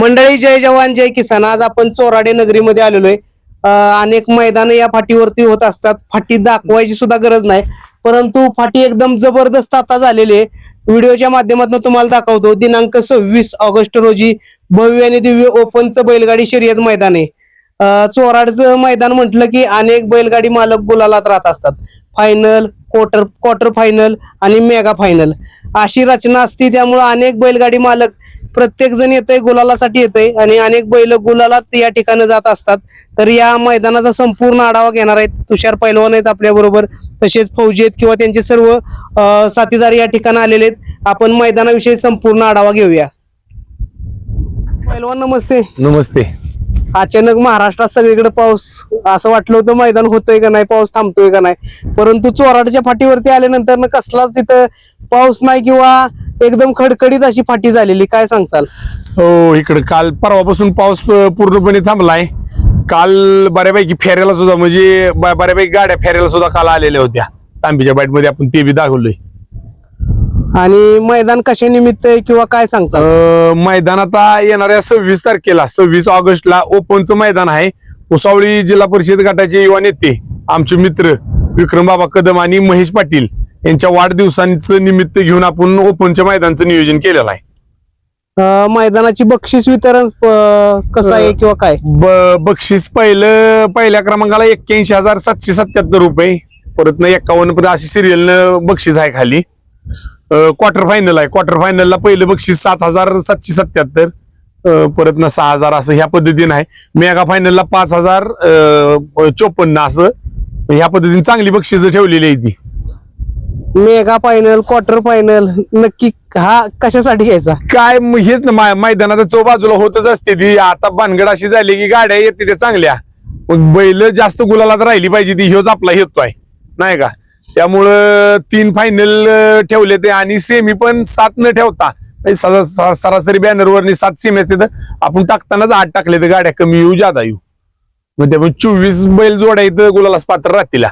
मंडळी जय जवान जय किसान. आज आपण चोराडे नगरीमध्ये आलेलो आहे अनेक मैदान या फाटीवरती होत असतात. फाटी दाखवायची सुद्धा गरज नाही. परंतु फाटी एकदम जबरदस्त आता झालेली आहे. व्हिडिओच्या माध्यमातून तुम्हाला दाखवतो. दिनांक सव्वीस ऑगस्ट रोजी भव्य आणि दिव्य ओपनचं बैलगाडी शर्यत मैदान आहे. चोराडचं मैदान म्हटलं की अनेक बैलगाडी मालक गुलालात राहत असतात. फायनल क्वार्टर क्वार्टर फायनल आणि मेगा फायनल. अशी रचना असती त्यामुळे अनेक बैलगाडी मालक प्रत्येक जण येतंय गुलालासाठी येतंय आणि अनेक बैल गुलालात या ठिकाणी जात असतात. तर या मैदानाचा संपूर्ण आढावा घेणार आहेत तुषार पैलवान आहेत आपल्या बरोबर. तसेच फौजी आहेत किंवा त्यांचे सर्व साथीदार या ठिकाणी आलेले आहेत. आपण मैदानाविषयी संपूर्ण आढावा घेऊया. पैलवान नमस्ते. नमस्ते. अचानक महाराष्ट्रात सगळीकडे पाऊस असं वाटलं होतं मैदान होतोय का नाही पाऊस थांबतोय का नाही? परंतु चोराडच्या फाटीवरती आल्यानंतर कसलाच तिथं पाऊस नाही किंवा एकदम खडखडीत अशी फाटी झालेली काय सांगसाल हो इकडे काल परवापासून पाऊस पूर्णपणे थांबलाय. काल बऱ्यापैकी फेऱ्याला सुद्धा म्हणजे बऱ्यापैकी गाड्या फेऱ्याला सुद्धा काल आलेल्या होत्या. तांबीच्या बाईटमध्ये आपण ते बी दाखवलोय. आणि मैदान कशा निमित्त आहे किंवा काय अं, मैदान आता येणाऱ्या सव्वीस तारखेला सव्वीस ऑगस्टला ओपनचं मैदान आहे. उसावळी जिल्हा परिषद गटाचे युवा नेते आमचे मित्र विक्रम बाबा कदम आणि महेश पाटील. यांच्या वाढदिवसांचं निमित्त घेऊन आपण ओपनच्या मैदानचं नियोजन केलेलं आहे. अं, मैदानाची बक्षीस वितरण कसं आहे किंवा काय? ब- बक्षीस पहिलं पहिल्या क्रमांकाला एक्क्याऐंशी हजार सातशे सत्याहत्तर रुपये. परत ना एकावन्न पर्यंत अशी सिरियलनं बक्षीस आहे खाली. क्वार्टर फायनल आहे. क्वार्टर फायनलला पहिलं बक्षीस सात हजार सातशे सत्याहत्तर. अं, परत ना सहा हजार असं ह्या पद्धतीनं आहे. मेगा फायनलला पाच हजार चोपन्न असं. ह्या पद्धतीने चांगली बक्षिसं ठेवलेली आहे ती. मेगा फायनल क्वार्टर फायनल नक्की हा कशासाठी घ्यायचा? काय म- हेच ना मै- मैदानात चो बाजूला होतच असते ती. आता भानगड अशी झाली की गाड्या येते त्या चांगल्या. पण बैल जास्त गुलालात राहिली पाहिजे ती ह्योच आपला हेतू आहे. नाही का? त्यामुळं तीन फायनल ठेवले ते आणि सेमी पण सात न ठेवता. म्हणजे स- स- सरासरी बॅनरवर सात सेम्याचे तर आपण टाकतानाच आठ टाकले तर गाड्या कमी येऊ जादा येऊ. मग त्यामुळे चोवीस बैल जोड्या इथं गुलालाच पात्र राहतील.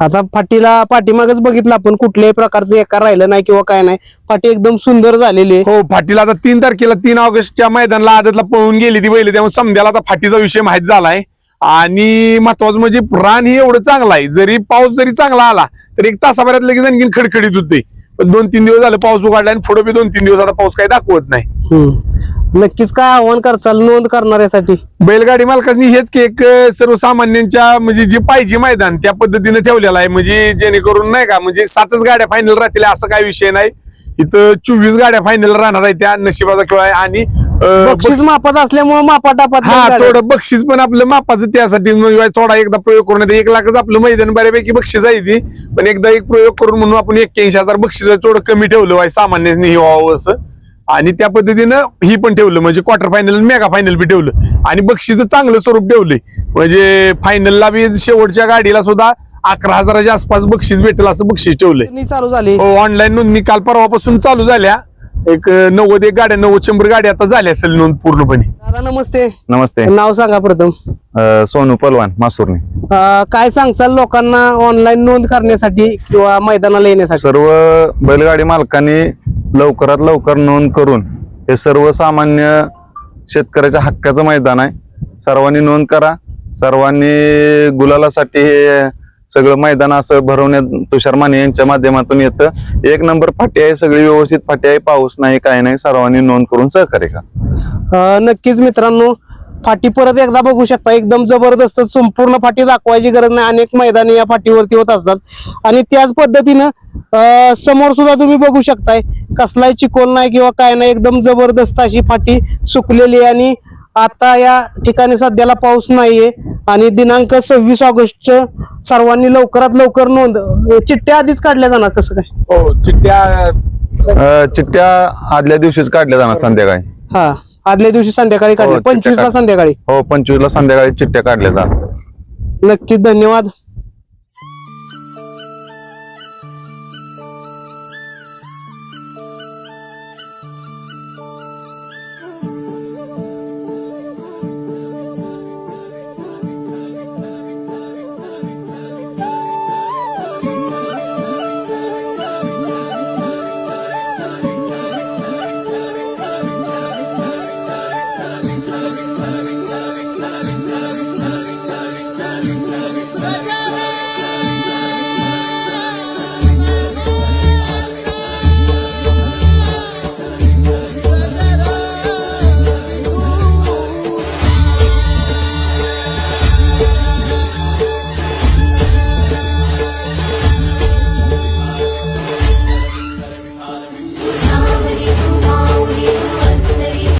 आता फाटीला पाठीमागच बघितलं आपण कुठल्याही प्रकारचं एका राहिलं नाही किंवा काय नाही. फाटी एकदम सुंदर झालेली आहे. हो फाटीला आता तीन तारखेला तीन ऑगस्टच्या मैदानाला आदतला पळून गेली ती बैल त्यामुळे समजायला आता फाटीचा विषय माहीत झालाय. आणि महत्वाचं म्हणजे रान ही एवढं चांगलं आहे. जरी पाऊस जरी चांगला आला तर एक तासाभरात लगेच आणखी खडखडीत होते पण दोन तीन दिवस झाले पाऊस उघडला आणि पुढे बी दोन तीन दिवस आता पाऊस काही दाखवत नाही. नक्कीच काय आव्हान करचाल नोंद करणाऱ्यासाठी बैलगाडी मालकांनी हेच की एक सर्वसामान्यांच्या म्हणजे जे पाहिजे मैदान त्या पद्धतीने ठेवलेलं आहे. म्हणजे जेणेकरून नाही का म्हणजे सातच गाड्या फायनल राहतील असं काही विषय नाही. इथं चोवीस गाड्या फायनल राहणार आहे त्या नशिबाचा खेळ आहे. आणि बक्षीस मापात असल्यामुळे मापा टापात हा थोडं बक्षीस पण आपलं मापाचं त्यासाठी थोडा एकदा प्रयोग करून येते. एक लाखच आपलं मैदान बऱ्यापैकी बक्षीस आहे ती. पण एकदा एक प्रयोग करून म्हणून आपण एक्क्याऐंशी हजार बक्षीस थोडं कमी ठेवलं आहे सामान्यांनी हे व्हावं असं. आणि त्या पद्धतीनं ही पण ठेवलं म्हणजे क्वार्टर फायनल मेगा फायनल बी ठेवलं. आणि बक्षीचं चांगलं स्वरूप ठेवलंय. म्हणजे फायनलला बी शेवटच्या गाडीला सुद्धा अकरा हजाराच्या आसपास बक्षीस भेटेल असं बक्षीस ठेवलंय. चालू झाली. हो ऑनलाईन नोंदणी काल परवापासून चालू झाल्या. एक नव्वद एक गाड्या नव्वद शंभर गाड्या आता झाल्या असेल नोंद पूर्णपणे. दादा नमस्ते. नमस्ते. नाव सांगा प्रथम. अ, सोनू पलवान मासूरने. अं, काय सांगचाल लोकांना ऑनलाईन नोंद करण्यासाठी किंवा मैदानाला येण्यासाठी? सर्व बैलगाडी मालकांनी लवकरात लवकर नोंद करून हे सर्वसामान्य शेतकऱ्याच्या हक्काचं मैदान आहे. सर्वांनी नोंद करा. सर्वांनी गुलालासाठी हे सगळं मैदान असं भरवण्यात तुषार माने यांच्या माध्यमातून येतं. एक नंबर फाटी आहे सगळी व्यवस्थित फाटी आहे पाऊस नाही काय नाही. सर्वांनी नोंद करून सहकार्य करा. नक्कीच मित्रांनो फाटी परत एकदा बघू शकता. एकदम जबरदस्त संपूर्ण फाटी दाखवायची गरज नाही. अनेक मैदान या फाटीवरती होत असतात. आणि त्याच पद्धतीनं समोर सुद्धा तुम्ही बघू शकताय. कसलाही चिकोल नाही किंवा काय नाही एकदम जबरदस्त अशी फाटी सुकलेली आणि आता या ठिकाणी सध्याला पाऊस नाहीये. आणि दिनांक सव्वीस ऑगस्ट सर्वांनी लवकरात लवकर नोंद चिठ्ठ्या आधीच काढल्या जाणार कसं काय? हो चिठ्ठ्या चिठ्ठ्या आदल्या दिवशीच काढल्या जाणार संध्याकाळी. हा आदल्या दिवशी संध्याकाळी काढल्या. चिठ्ठ्या पंचवीस ला संध्याकाळी. हो पंचवीसला संध्याकाळी चिठ्ठ्या काढल्या जाणार. नक्कीच धन्यवाद.